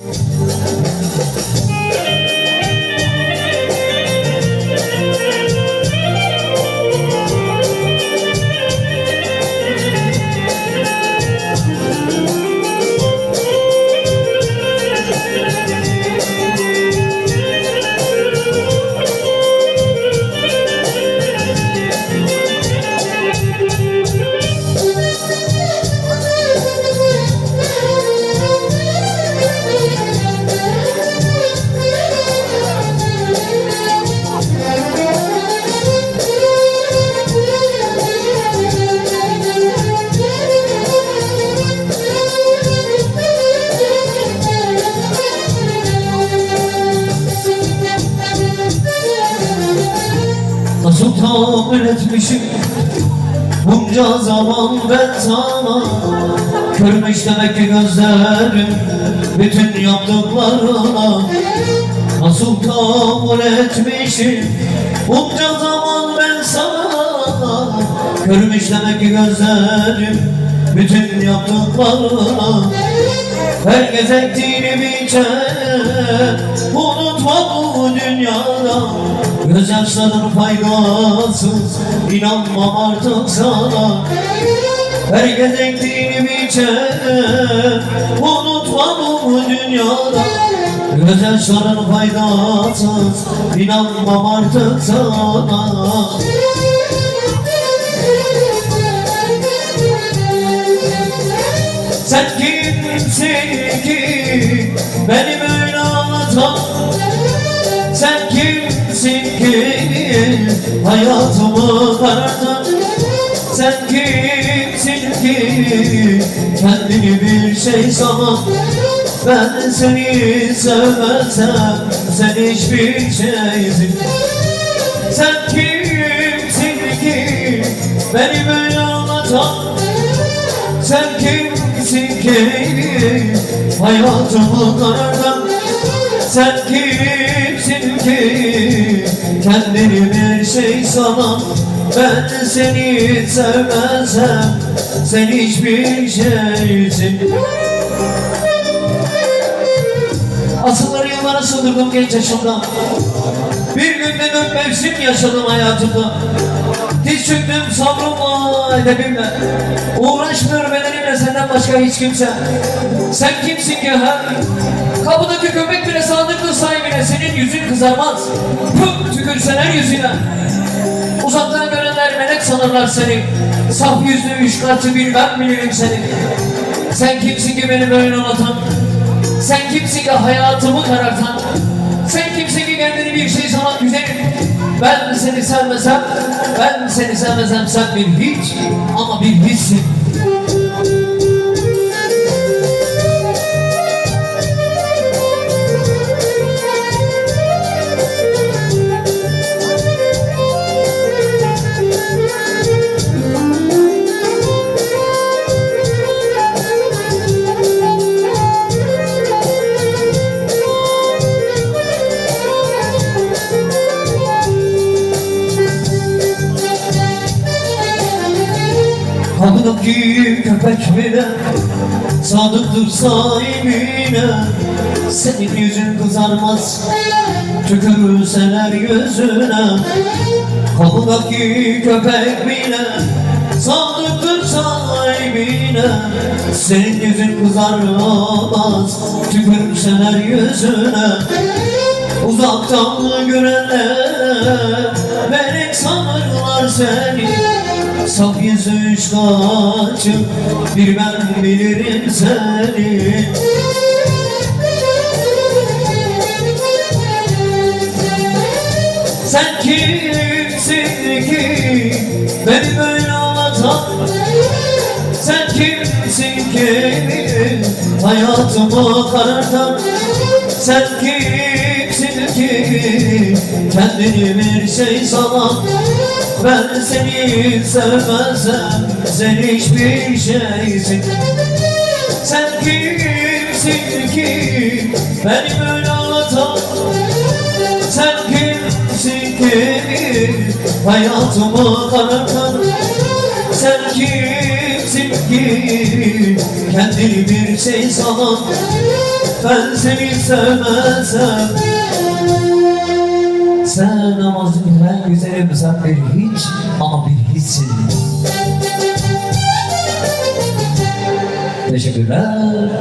you Nasıl tahammül etmişim. Bunca zaman ben sana Körmüş demek ki gözlerim Bütün yaptıklarına. Nasıl tahammül etmişim. Bunca zaman ben sana Körmüş demek ki gözlerim Bütün yaptıklarına. Herkes ektiğini biçer Unutma bu dünyada Gözyaşların faydasız İnanmam artık sana. Herkes ektiğini biçer Unutma bu dünyada. Gözyaşların faydasız İnanmam artık sana. Sen kimsin ki beni kimsin ki hayatımı karartan? Sen kimsin ki kendini bir şey sanan? Ben seni sevmezsem sen hiçbir şeysin Sen kimsin ki beni böyle anlatan? Sen kimsin ki hayatımı karartan? Sen kimsin ki kendini bir şey sanan Ben seni sevmezsem sen hiçbir şeysin. Asılları yıllara sığdırdım genç yaşımda Bir günde dört mevsim yaşadım hayatımda. Diz çöktüm sabrımla edebimle. Uğraşmıyor bedenimle senden başka hiç kimse. Sen kimsin ki ha? Kapıdaki köpek bile sadıktır sahibine Senin yüzün kızarmaz. Pıh tükürseler yüzüne. Uzaktan görenler melek sanırlar seni. Saf yüzlü üç katı bir ben bilirim seni. Sen kimsin ki beni böyle anlatan? Sen kimsin ki hayatımı karartan? Sen kimsin ki kendini bir şey sanan güzelim Ben seni sevmesem? Ben seni sevmesem sen bir hiç Ama bir hissin Kapıdaki köpek bile. Sadıktır sahibine. Senin yüzün kızarmaz Tükürürseler yüzüne. Kapıdaki köpek bile. Sadıktır sahibine. Senin yüzün kızarmaz Tükürürseler yüzüne. Uzaktan görenler Melek sanırlar seni Saf yüzü üç kaçım Bir ben bilirim seni. Sen kimsin ki Beni böyle ağlatan Sen kimsin ki Hayatımı karartan? Sen kimsin ki Kendini bir şey sanan Ben seni sevmezsem Sen hiçbir şeysin. Sen kimsin ki Beni böyle ağlatan Sen kimsin ki Hayatımı karartan? Sen kimsin ki Kendini bir şey sanan? Ben seni sevmezsem güzelim sen bir hiç ama bir hiçsin Teşekkürler